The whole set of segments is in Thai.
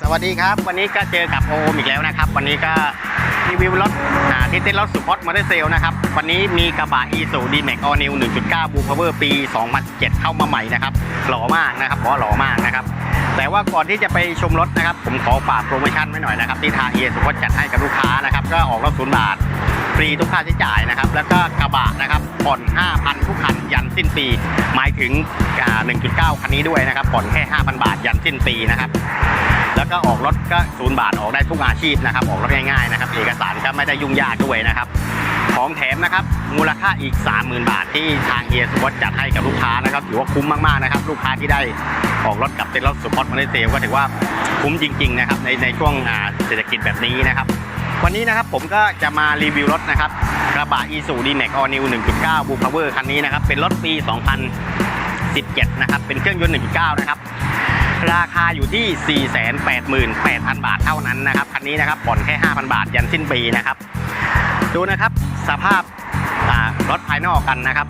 สวัสดีครับ วันนี้ก็เจอกับโอมอีกแล้วนะครับ วันนี้ก็รีวิวรถที่เต้นรถสุพจน์มอเตอร์เซลนะครับ วันนี้มีกระบะ e s u d m a x All New 1.9 Blue Power ปี 2007 เข้ามาใหม่นะครับ หล่อมากนะครับขอหล่อมากนะครับ แต่ว่าก่อนที่จะไปชมรถนะครับ ผมขอฝากโปรโมชั่นไว้หน่อยนะครับ ที่ทาง e สุพจน์จัดให้กับลูกค้านะครับ ก็ออกรถศูนย์บาท รีทุกค่าใช้จ่ายนะครับ แล้วก็กระบะนะครับผ่อน 5,000 ทุกคันยันสิ้นปี หมายถึงอ่า1.9 คันนี้ด้วยนะครับผ่อนแค่ 5,000 บาทยันสิ้นปีนะครับแล้วก็ออกรถก็ศูนย์บาทออกได้ทุกอาชีพนะครับ ออกรถง่ายๆนะครับเอกสารก็ไม่ได้ยุ่งยากด้วยนะครับของแถมนะครับมูลค่าอีก 30,000 บาทที่ทางเอียสปอตจัดให้กับลูกค้านะครับถือว่าคุ้มมากๆนะครับ ลูกค้าที่ได้ออกรถกับเต็นท์รถสปอตมาได้เซลก็ถือว่าคุ้มจริง ๆ นะครับในในช่วงเศรษฐกิจแบบนี้นะครับ วันนี้นะครับผมก็จะมารีวิวรถนะครับกระบะ e s u d m a x All New 1.9 Blue Power คันนี้นะครับ เป็นรถปี 2017 นะครับ เป็นเครื่องยนต์ 1.9 นะครับ ราคาอยู่ที่ 488,000 บาทเท่านั้นนะครับ คันนี้นะครับผ่อนแค่ 5,000 บาทยันสิ้นปีนะครับ ดูนะครับสภาพรถภายนอกกันนะครับ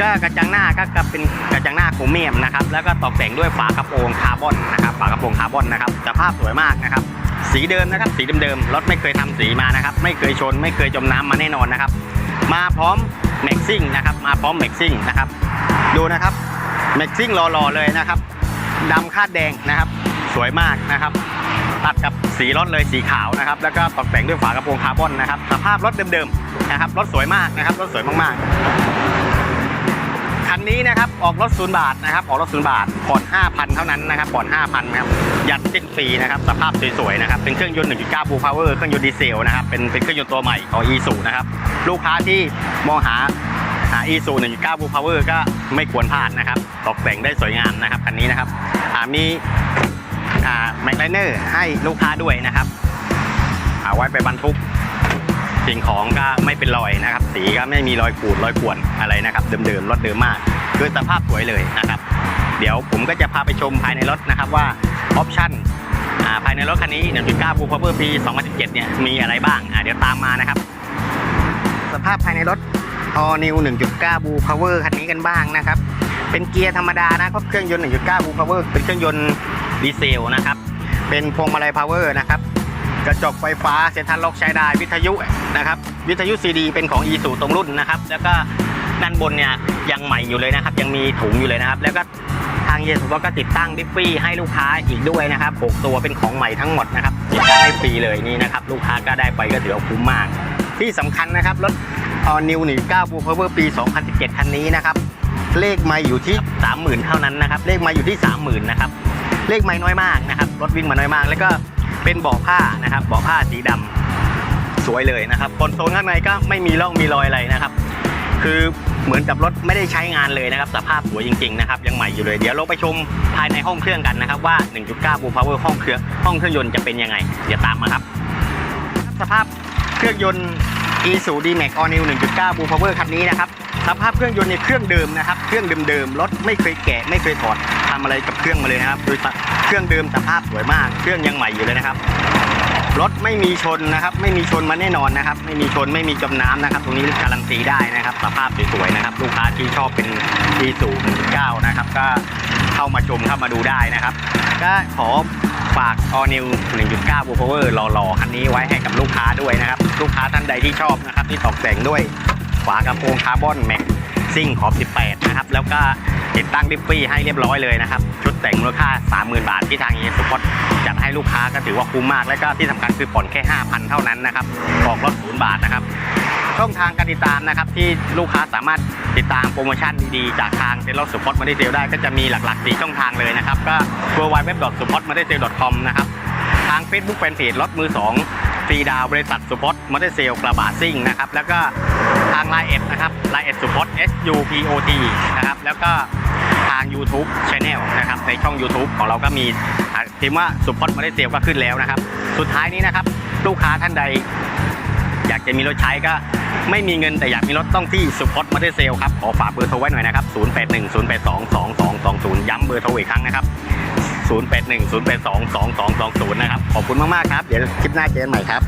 ก็กระจังหน้าก็ก็เป็นกระจังหน้าโครเมียมนะครับ แล้วก็ตกแต่งด้วยฝากระโปรงคาร์บอนนะครับ ฝากระโปรงคาร์บอนนะครับ สภาพสวยมากนะครับ สีเดิมนะครับ สีเดิมๆรถไม่เคยทำสีมานะครับ ไม่เคยชน ไม่เคยจมน้ำมาแน่นอนนะครับ มาพร้อมแม็กซิ่งนะครับ มาพร้อมแม็กซิ่งนะครับ ดูนะครับแม็กซิ่งรอๆเลยนะครับดำคาดแดงนะครับ สวยมากนะครับตัดกับสีรถเลยสีขาวนะครับ แล้วก็ตกแต่งด้วยฝากระโปรงคาร์บอนนะครับ สภาพรถเดิมๆนะครับ รถสวยมากนะครับ รถสวยมากๆ นนี้นะครับออกรถศูนย์บาทนะครับ ออกรถศูนย์บาทผ่อน5,000 เท่านั้นนะครับผ่อน5,000นครับยันสิ้นปีนะครับสภาพสวยๆนะครับเป็นเครื่องยนต์ 1.9 Blue Power เครื่องยนต์ดีเซลนะครับเป็นเป็นเครื่องยนต์ตัวใหม่ของ e s u นะครับลูกค้าที่มองหาหาอีซู1.9 Blue Power ก็ไม่ควรพลาดนะครับตกแต่งได้สวยงามนะครับคันนี้นะครับมีแม็กไลเนอร์ให้ลูกค้าด้วยนะครับเอาไว้ไปบรรทุก สิ่งของก็ไม่เป็นรอยนะครับ สีก็ไม่มีรอยขูดรอยข่วนอะไรนะครับ เดิมๆรถเดิมมาก คือสภาพสวยเลยนะครับ เดี๋ยวผมก็จะพาไปชมภายในรถนะครับว่าออปชั่นภายในรถคันนี้ 1.9 Blue Power ปี 2017 เนี่ย มีอะไรบ้าง เดี๋ยวตามมานะครับ สภาพภายในรถ All New 1.9 Blue Power คันนี้กันบ้างนะครับ เป็นเกียร์ธรรมดานะครับเครื่องยนต์ 1.9 Blue Power เป็นเครื่องยนต์ดีเซลนะครับ เป็นพวงมาลัย Power นะครับ กระจกไฟฟ้าเซ็นทรัลล็อกใช้ได้วิทยุนะครับ วิทยุ CD เป็นของ e s u ตรงรุ่นนะครับ แล้วก็ด้านบนเนี่ยยังใหม่อยู่เลยนะครับ ยังมีถุงอยู่เลยนะครับ แล้วก็ทางเยสุก็ติดตั้งดิฟฟี่ให้ลูกค้าอีกด้วยนะครับ6ตัวเป็นของใหม่ทั้งหมดนะครับติดตั้งให้ฟรีเลยนี่นะครับ ลูกค้าก็ได้ไปก็ถือว่าคุ้มมาก ที่สำคัญนะครับรถ All New 19 Blue Power ปี 2017 คันนี้นะครับ เลขไม่อยู่ที่ 30,000 เท่านั้นนะครับ เลขไม่อยู่ที่ 30,000 นะครับ เลขไม่น้อยมากนะครับ รถวิ่งมาน้อยมาก แล้วก็ เป็นเบาะผ้านะครับเบาะผ้าสีดำสวยเลยนะครับคอนโซลข้างในก็ไม่มีร่องมีรอยอะไรนะครับ คือเหมือนกับรถไม่ได้ใช้งานเลยนะครับ สภาพสวยจริงๆนะครับยังใหม่อยู่เลยเดี๋ยวเราไปชมภายในห้องเครื่องกันนะครับว่า 1.9 Blue Power ห้องเครื่องห้องเครื่องยนต์จะเป็นยังไง เดี๋ยวตามมาครับ สภาพเครื่องยนต์ e s u d m a x All New 1.9 Blue Power คันนี้นะครับสภาพเครื่องยนต์ในเครื่องเดิมนะครับ เครื่องเดิมๆรถไม่เคยแกะไม่เคยถอดทำอะไรกับเครื่องมาเลยนะครับโดยเครื่องเดิมสภาพสวยมาก เครื่องยังใหม่อยู่เลยนะครับรถไม่มีชนนะครับ ไม่มีชนมาแน่นอนนะครับ ไม่มีชนไม่มีจมน้ำนะครับ ตรงนี้การันตีได้นะครับ สภาพสวยๆนะครับ ลูกค้าที่ชอบเป็น e s u 1.9นะครับ ก็เข้ามาชมเข้ามาดูได้นะครับ ก็ขอฝาก All New 1.9 Blue Power หล่อๆคันนี้ไว้ให้กับลูก ค้าด้วยนะครับ ลูกค้าท่านใดที่ชอบนะครับ ที่ตกแต่งด้วยฝากระโปรงคาร์บอนแม็กซิ่งขอบ 18 นะครับ แล้วก็ติดตั้งดิฟฟี่ให้เรียบร้อยเลยนะครับ ชุดแต่งมูลค่า 30,000 บาทที่ทางเอสุพจน์จัดให้ลูกค้าก็ถือว่าคุ้มมาก แล้วก็ที่สำคัญคือผ่อนแค่ 5,000 เท่านั้นนะครับออกรถศูนย์บาทนะครับ ช่องทางการติดตามนะครับ ที่ลูกค้าสามารถติดตามโปรโมชั่นดีๆ จากทางเซ็นทรัลสุพจน์มาได้เซลได้ก็จะมีหลักๆ 4 ช่องทางเลยนะครับ ก็ w w w s u p p o r t m a t e r s a l c o m นะครับ ทาง Facebook Fanpage รถมือ 2 ฟรีดาวบริษัทสุพจน์มอเตอร์เซลกระบะซิ่งนะครับ แล้วก็ทางไลน์เอ็ดนะครับไลน์เอ็ดสุพจน์ S U P O T นะครับ แล้วก็ทาง YouTube Channel นะครับ ในช่อง YouTube ของเราก็มีพิมพ์ว่าสุพจน์มอเตอร์เซลก็ขึ้นแล้วนะครับ สุดท้ายนี้นะครับ ลูกค้าท่านใด อยากจะมีรถใช้ก็ ไม่มีเงินแต่อยากมีรถต้องที่สุพจน์มอเตอร์เซลครับ ขอฝากเบอร์โทรไว้หน่อยนะครับ 0810822220 ย้ำเบอร์โทรอีกครั้งนะครับ 0810822220 นะครับ ขอบคุณมาก ๆ ครับ เดี๋ยวคลิปหน้าเจอกันใหม่ครับ